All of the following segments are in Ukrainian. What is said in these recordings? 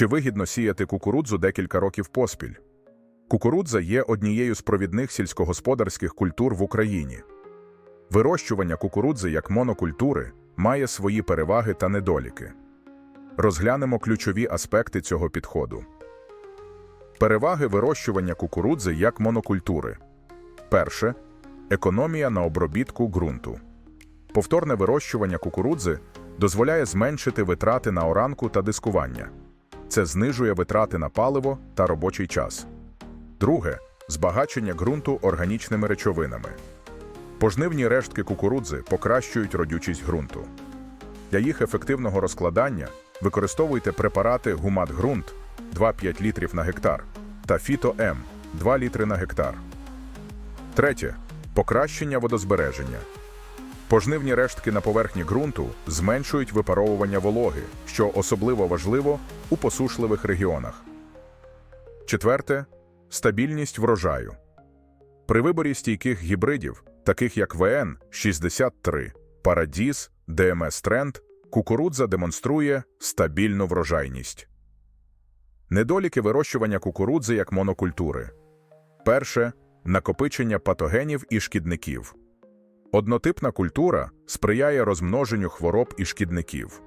Чи вигідно сіяти кукурудзу декілька років поспіль? Кукурудза є однією з провідних сільськогосподарських культур в Україні. Вирощування кукурудзи як монокультури має свої переваги та недоліки. Розглянемо ключові аспекти цього підходу. Переваги вирощування кукурудзи як монокультури. Перше економія на обробітку ґрунту. Повторне вирощування кукурудзи дозволяє зменшити витрати на оранку та дискування. Це знижує витрати на паливо та робочий час. Друге збагачення ґрунту органічними речовинами. Пожнивні рештки кукурудзи покращують родючість ґрунту. Для їх ефективного розкладання використовуйте препарати гумат-ґрунт 2-5 літрів на гектар та фіто-М 2 літри на гектар. Третє покращення водозбереження. Пожнивні рештки на поверхні ґрунту зменшують випаровування вологи, що особливо важливо у посушливих регіонах. Четверте стабільність врожаю. При виборі стійких гібридів, таких як ВН 63, Парадіс, ДМС Тренд, кукурудза демонструє стабільну врожайність. Недоліки вирощування кукурудзи як монокультури. Перше накопичення патогенів і шкідників. Однотипна культура сприяє розмноженню хвороб і шкідників.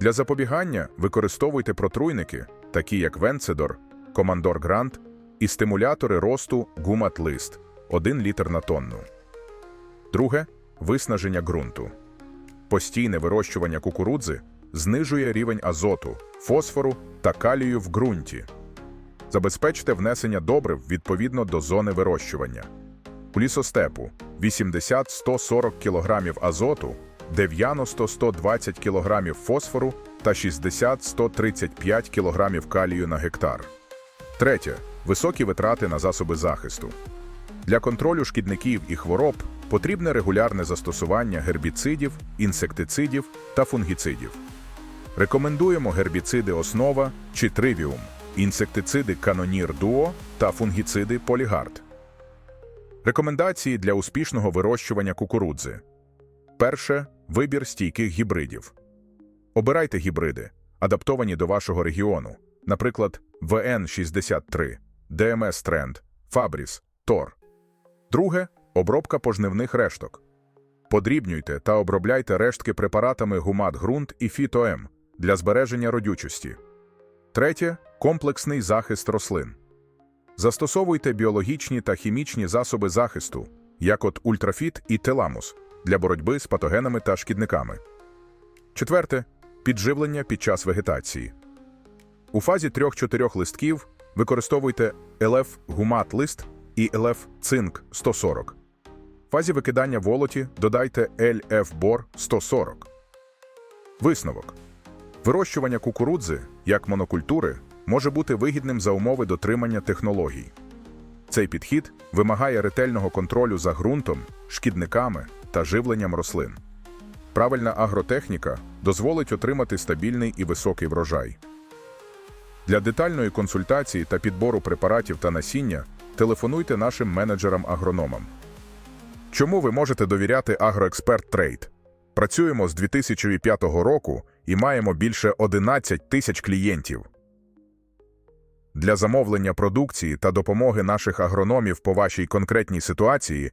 Для запобігання використовуйте протруйники, такі як Венцедор, Командор Грант і стимулятори росту гумат-лист 1 літр на тонну. Друге виснаження ґрунту. Постійне вирощування кукурудзи знижує рівень азоту, фосфору та калію в ґрунті. Забезпечте внесення добрив відповідно до зони вирощування. У лісостепу 80-140 кг азоту, 90-120 кг фосфору та 60-135 кг калію на гектар. Третє високі витрати на засоби захисту. Для контролю шкідників і хвороб потрібне регулярне застосування гербіцидів, інсектицидів та фунгіцидів. Рекомендуємо гербіциди Основа чи Тривіум, інсектициди Канонір Дуо та фунгіциди Полігард. Рекомендації для успішного вирощування кукурудзи. Перше вибір стійких гібридів. Обирайте гібриди, адаптовані до вашого регіону, наприклад, ВН63, ДМС Тренд, Фабріс, Тор. Друге обробка пожнивних решток. Подрібнюйте та обробляйте рештки препаратами гумат-ґрунт і фіто-М для збереження родючості. Третє комплексний захист рослин. Застосовуйте біологічні та хімічні засоби захисту, як от ультрафіт і теламус, для боротьби з патогенами та шкідниками. Четверте підживлення під час вегетації. У фазі 3-4 листків використовуйте ЛФ гумат лист і ЛФ цинк 140. В фазі викидання волоті додайте ЛФ бор 140. Висновок. Вирощування кукурудзи як монокультури може бути вигідним за умови дотримання технологій. Цей підхід вимагає ретельного контролю за ґрунтом, шкідниками та живленням рослин. Правильна агротехніка дозволить отримати стабільний і високий врожай. Для детальної консультації та підбору препаратів та насіння телефонуйте нашим менеджерам-агрономам. Чому ви можете довіряти Агроексперт Трейд? Працюємо з 2005 року і маємо більше 11 тисяч клієнтів. Для замовлення продукції та допомоги наших агрономів по вашій конкретній ситуації